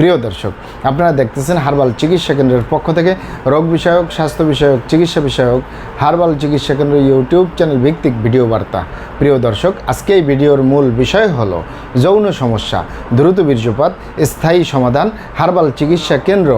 প্রিয় দর্শক, আপনারা দেখতেছেন হারবাল চিকিৎসা কেন্দ্রের পক্ষ থেকে রোগ বিষয়ক, স্বাস্থ্য বিষয়ক, চিকিৎসা বিষয়ক হার্বাল চিকিৎসা কেন্দ্র ইউটিউব চ্যানেল ভিত্তিক ভিডিও বার্তা। প্রিয় দর্শক, আজকে এই ভিডিওর মূল বিষয় হলো যৌন সমস্যা, দ্রুত বীর্যপাত, স্থায়ী সমাধান, হারবাল চিকিৎসা কেন্দ্র।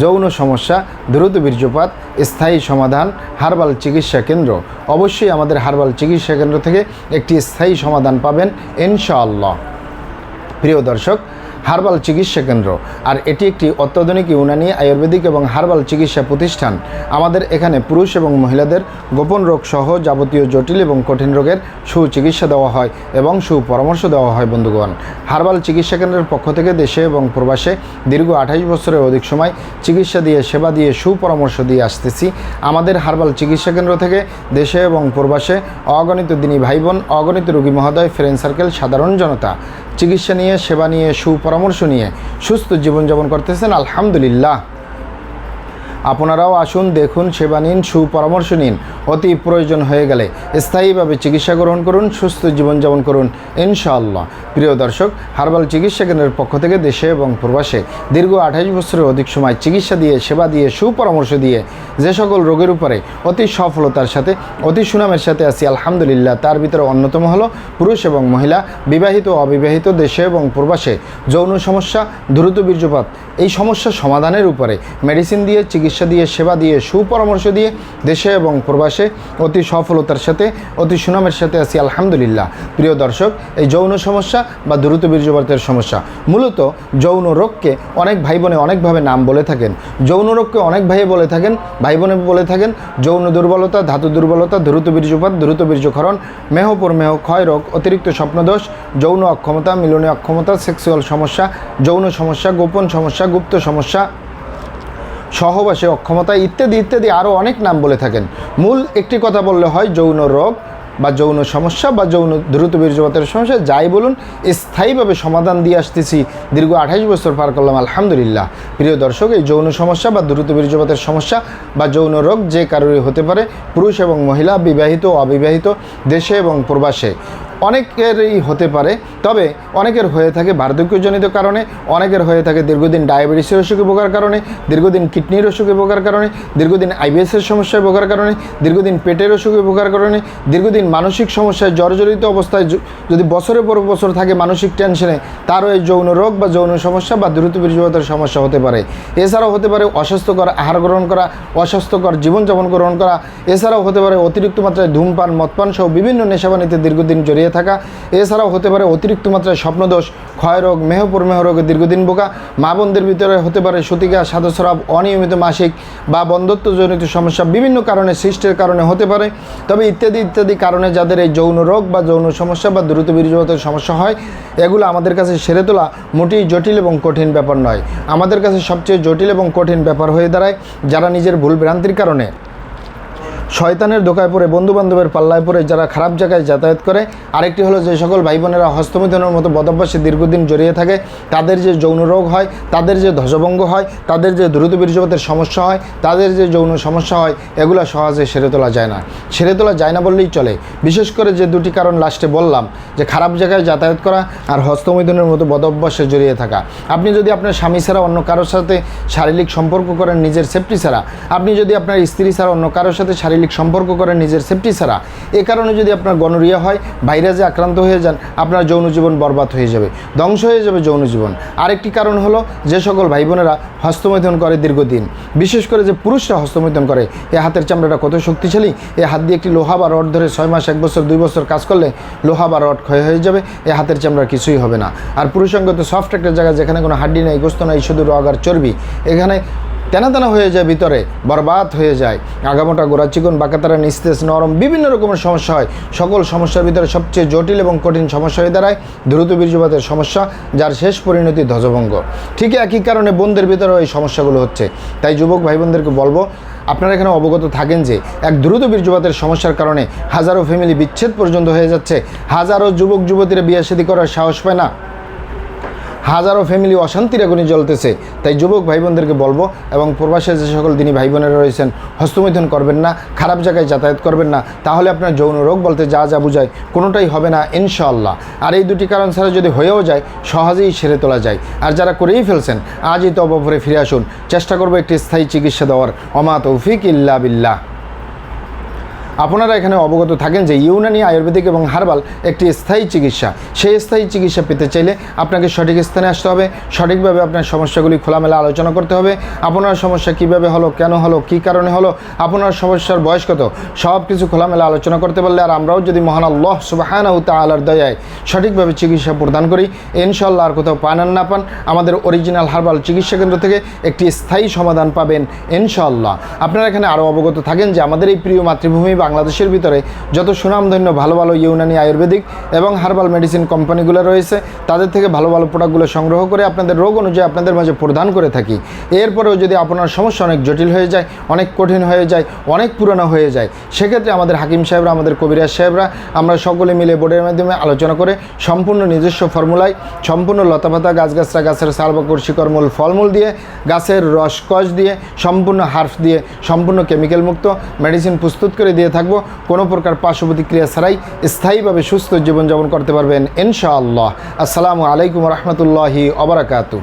যৌন সমস্যা, দ্রুত বীর্যপাত, স্থায়ী সমাধান, হার্বাল চিকিৎসা কেন্দ্র। অবশ্যই আমাদের হার্বাল চিকিৎসা কেন্দ্র থেকে একটি স্থায়ী সমাধান পাবেন ইনশাআল্লাহ। প্রিয় দর্শক হার্বাল চিকিৎসা কেন্দ্র। আর এটি একটি অত্যাধুনিক ইউনানি আয়ুর্বেদিক এবং হার্বাল চিকিৎসা প্রতিষ্ঠান। আমাদের এখানে পুরুষ এবং মহিলাদের গোপন রোগ সহ যাবতীয় জটিল এবং কঠিন রোগের সুচিকিৎসা দেওয়া হয় এবং সুপরামর্শ দেওয়া হয়, বন্ধুগণ। হার্বাল চিকিৎসা কেন্দ্রের পক্ষ থেকে দেশে এবং প্রবাসে দীর্ঘ আঠাশ বছরের অধিক সময় চিকিৎসা দিয়ে, সেবা দিয়ে, সুপরামর্শ দিয়ে আসতেছি। আমাদের হার্বাল চিকিৎসা কেন্দ্র থেকে দেশে এবং প্রবাসে অগণিত দিনী ভাই বোন অগণিত রোগী মহোদয়, ফ্রেন্ড সার্কেল, সাধারণ জনতা। চিকিৎসা নিয়ে সেবা নিয়ে সুপরামর্শ নিয়ে সুস্থ জীবনযাপন করতেছেন আলহামদুলিল্লাহ। আপনারাও আসুন, দেখুন, সেবা নিন, সুপরামর্শ নিন। অতি প্রয়োজন হয়ে গেলে স্থায়ীভাবে চিকিৎসা গ্রহণ করুন, সুস্থ জীবনযাপন করুন, ইনশাআল্লাহ। প্রিয় দর্শক, হার্বাল চিকিৎসা কেন্দ্রের পক্ষ থেকে দেশে এবং প্রবাসে দীর্ঘ আঠাইশ বছরের অধিক সময় চিকিৎসা দিয়ে, সেবা দিয়ে, সুপরামর্শ দিয়ে যে সকল রোগের উপরে অতি সফলতার সাথে, অতি সুনামের সাথে আছি, আলহামদুলিল্লাহ, তার ভিতরে অন্যতম হলো পুরুষ এবং মহিলা, বিবাহিত অবিবাহিত দেশে এবং প্রবাসে যৌন সমস্যা, দ্রুত বীর্যপাত, এই সমস্যা সমাধানের উপরে মেডিসিন দিয়ে চিকিৎসা দিয়ে, সেবা দিয়ে, সুপরামর্শ দিয়ে দেশে এবং প্রবাসে অতি সফলতার সাথে, অতি সুনামের সাথে আছি, আলহামদুলিল্লাহ। প্রিয় দর্শক, এই যৌন সমস্যা বা দ্রুত বীর্যপাতের সমস্যা, মূলত যৌন রোগকে অনেক ভাই বোনে অনেকভাবে নাম বলে থাকেন। যৌন রোগকে অনেক ভাইয়ে বলে থাকেন ভাই বোনে বলে থাকেন, যৌন দুর্বলতা, ধাতু দুর্বলতা, দ্রুত বীর্যপাত, দ্রুত বীর্যক্ষরণ মেহ, ক্ষয় রোগ, অতিরিক্ত স্বপ্নদোষ, যৌন অক্ষমতা, মিলনে অক্ষমতা, সেক্সুয়াল সমস্যা, যৌন সমস্যা, গোপন সমস্যা, গুপ্ত সমস্যা সহবাসে অক্ষমতা ইত্যাদি ইত্যাদি আরও অনেক নাম বলে থাকেন। মূল একটি কথা বললে হয় যৌন রোগ বা যৌন সমস্যা বা যৌন দ্রুত বীর্যপাতের সমস্যা। যাই বলুন, স্থায়ীভাবে সমাধান দিয়ে আসতেছি দীর্ঘ আঠাইশ বছর পার করলাম, আলহামদুলিল্লাহ। প্রিয় দর্শক, এই যৌন সমস্যা বা দ্রুত বীর্যপাতের সমস্যা বা যৌন রোগ যে কারোরই হতে পারে, পুরুষ এবং মহিলা, বিবাহিত অবিবাহিত, দেশে এবং প্রবাসে। অনেকেরই হতে পারে, তবে অনেকের হয়ে থাকে বার্ধক্যজনিত কারণে, অনেকের হয়ে থাকে দীর্ঘদিন ডায়াবেটিসের অসুখে ভোগার কারণে, দীর্ঘদিন কিডনির অসুখে ভোগার কারণে, দীর্ঘদিন আইবিএসের সমস্যায় ভোগার কারণে, দীর্ঘদিন পেটের অসুখে ভোগার কারণে, দীর্ঘদিন মানসিক সমস্যায় জর্জরিত অবস্থায় যদি বছরের পর বছর থাকে মানসিক টেনশনে, তারও এই যৌন রোগ বা যৌন সমস্যা বা দ্রুত বীর্যপাতের সমস্যা হতে পারে। এছাড়াও হতে পারে অস্বাস্থ্যকর আহার গ্রহণ করা, অস্বাস্থ্যকর জীবনযাপন গ্রহণ করা, এছাড়াও হতে পারে অতিরিক্ত মাত্রায় ধূমপান, মদপান সহ বিভিন্ন নেশাবানিতে দীর্ঘদিন জড়িয়ে থাকা। এছাড়াও হতে পারে অতিরিক্ত মাত্রায় স্বপ্নদোষ, ক্ষয়রোগ, মেহপরমেহ রোগে, দীর্ঘদিন বোকা, মা বোনদের ভিতরে হতে পারে সতিকা সাদস্রাব অনিয়মিত মাসিক বা বন্ধত্বজনিত সমস্যা বিভিন্ন কারণে সৃষ্টির কারণে হতে পারে। তবে ইত্যাদি ইত্যাদি কারণে যাদের এই যৌন রোগ বা যৌন সমস্যা বা দ্রুত বীর্যপাতের সমস্যা হয়, এগুলো আমাদের কাছে সেরে তোলা মোটেই জটিল এবং কঠিন ব্যাপার নয়। আমাদের কাছে সবচেয়ে জটিল এবং কঠিন ব্যাপার হয়ে দাঁড়ায় যারা নিজের ভুল ভ্রান্তির কারণে। শয়তানের দোকায় পড়ে বন্ধু বান্ধবের পাল্লায় পড়ে যারা খারাপ জায়গায় যাতায়াত করে। আরেকটি হলো যে সকল ভাই বোনেরা হস্তমিথনের মতো বদভ্যাসে দীর্ঘদিন জড়িয়ে থাকে, তাদের যে যৌন রোগ হয়, তাদের যে ধ্বজভঙ্গ হয়, তাদের যে দ্রুত বীর্যপাতের সমস্যা হয়, তাদের যে যৌন সমস্যা হয়, এগুলো সহজে সেরে তোলা যায় না। সেরে তোলা যায় না বললেই চলে। বিশেষ করে যে দুটি কারণ লাস্টে বললাম, যে খারাপ জায়গায় যাতায়াত করা আর হস্তমিথনের মতো বদভ্যাসে জড়িয়ে থাকা। আপনি যদি আপনার স্বামী ছাড়া অন্য কারোর সাথে শারীরিক সম্পর্ক করেন নিজের সেফটি ছাড়া, আপনি যদি আপনার স্ত্রী ছাড়া অন্য কারোর সাথে শারীরিক শারীরিক সম্পর্ক করেন নিজের সেফটি ছাড়া। এ কারণে যদি আপনার গনোরিয়া হয় ভাইরাসে আক্রান্ত হয়ে যান, আপনার যৌন জীবন বরবাদ হয়ে যাবে, ধ্বংস হয়ে যাবে যৌন জীবন। আরেকটি কারণ হলো যে সকল ভাই বোনেরা হস্তমৈথুন করে দীর্ঘদিন। বিশেষ করে যে পুরুষরা হস্তমৈথুন করে, এ হাতের চামড়াটা কত শক্তিশালী, এ হাত দিয়ে একটি লোহা বা রড ধরে ছয় মাস, এক বছর, দুই বছর কাজ করলে লোহা বা রড ক্ষয় হয়ে যাবে, এ হাতের চামড়া কিছুই হবে না। আর পুরুষাঙ্গ সফট একটা জায়গা যেখানে কোনো হাড্ডি নেই, গোস্ত নাই, শুধু রগ আর চর্বি। এখানে তেনা তেনা হয়ে যায়, ভিতরে বরবাদ হয়ে যায়। আগামোটা গোড়া চিকন বাঁকাতারা নিস্তেজ, নরম, বিভিন্ন রকমের সমস্যা হয়। সকল সমস্যার ভিতরে সবচেয়ে জটিল এবং কঠিন সমস্যা হয়ে দাঁড়ায় দ্রুত বীর্যপাতের সমস্যা, যার শেষ পরিণতি ধ্বজভঙ্গ। ঠিক একই কারণে বোনদের ভিতরেও এই সমস্যাগুলো হচ্ছে। তাই যুবক ভাই বোনদেরকে বলব, আপনারা এখানে অবগত থাকেন যে, এক দ্রুত বীর্যপাতের সমস্যার কারণে হাজারো ফ্যামিলি বিচ্ছেদ পর্যন্ত হয়ে যাচ্ছে। হাজারো যুবক যুবতীরা বিয়ে করার সাহস পায় না। হাজারো ফ্যামিলি অশান্তির আগুনে জ্বলতেছে। তাই যুবক ভাই বোনদেরকে বলব এবং প্রবাসে যে সকল দিনী ভাই বোনেরা রয়েছেন, হস্তমৈথুন করবেন না, খারাপ জায়গায় যাতায়াত করবেন না, তাহলে আপনার যৌন রোগ বলতে যা যা বুঝায় কোনোটাই হবে না ইনশাল্লাহ আর এই দুটি কারণ ছাড়া যদি হয়েও যায়, সহজেই সেরে তোলা যায়। আর যারা করেই ফেলছেন, আজই তো অপরে ফিরে আসুন। চেষ্টা করব একটি স্থায়ী চিকিৎসা দেওয়ার। অমা তৌফিক ইল্লা বিল্লাহ। আপনারা এখানে অবগত থাকেন যে ইউনানি আয়ুর্বেদিক এবং হার্বাল একটি স্থায়ী চিকিৎসা। সেই স্থায়ী চিকিৎসা পেতে চাইলে আপনাকে সঠিক স্থানে আসতে হবে, সঠিকভাবে আপনার সমস্যাগুলি খোলামেলা আলোচনা করতে হবে, আপনার সমস্যা কীভাবে হলো, কেন হলো, কী কারণে হলো, আপনার সমস্যার বয়স কত সব কিছু খোলামেলা আলোচনা করতে পারলে আর আমরাও যদি মহান আল্লাহ সুবাহানা তালার দয়ায় সঠিকভাবে চিকিৎসা প্রদান করি ইনশাল্লাহ আর কোথাও পান আর না পান, আমাদের অরিজিনাল হার্বাল চিকিৎসা কেন্দ্র থেকে একটি স্থায়ী সমাধান পাবেন ইনশাল্লাহ আপনারা এখানে আরও অবগত থাকেন যে আমাদের এই প্রিয় মাতৃভূমি বাংলাদেশের ভিতরে যত সুনামধন্য ভালো ভালো ইউনানি আয়ুর্বেদিক এবং হার্বাল মেডিসিন কোম্পানিগুলো রয়েছে, তাদের থেকে ভালো ভালো প্রোডাক্টগুলো সংগ্রহ করে আপনাদের রোগ অনুযায়ী আপনাদের মাঝে প্রদান করে থাকি। এরপরেও যদি আপনার সমস্যা অনেক জটিল হয়ে যায়, অনেক কঠিন হয়ে যায়, অনেক পুরনো হয়ে যায়, সেক্ষেত্রে আমাদের হাকিম সাহেবরা, আমাদের কবিরাজ সাহেবরা, আমরা সকলে মিলে বোর্ডের মাধ্যমে আলোচনা করে সম্পূর্ণ নিজস্ব ফর্মুলায়, সম্পূর্ণ লতাপাতা গাছগাছরা গাছের সালবাকর, শিকড়মূল, ফলমূল দিয়ে, গাছের রসকস দিয়ে, সম্পূর্ণ হার্ফ দিয়ে, সম্পূর্ণ কেমিক্যাল মুক্ত, মেডিসিন প্রস্তুত করে দিয়ে থাকব, কোনো প্রকার পার্শ্ব প্রতিক্রিয়া ছাড়াই স্থায়ীভাবে সুস্থ জীবনযাপন করতে পারবেন ইনশাআল্লাহ। আসসালামু আলাইকুম রহমতুল্লাহি অবরাকাতু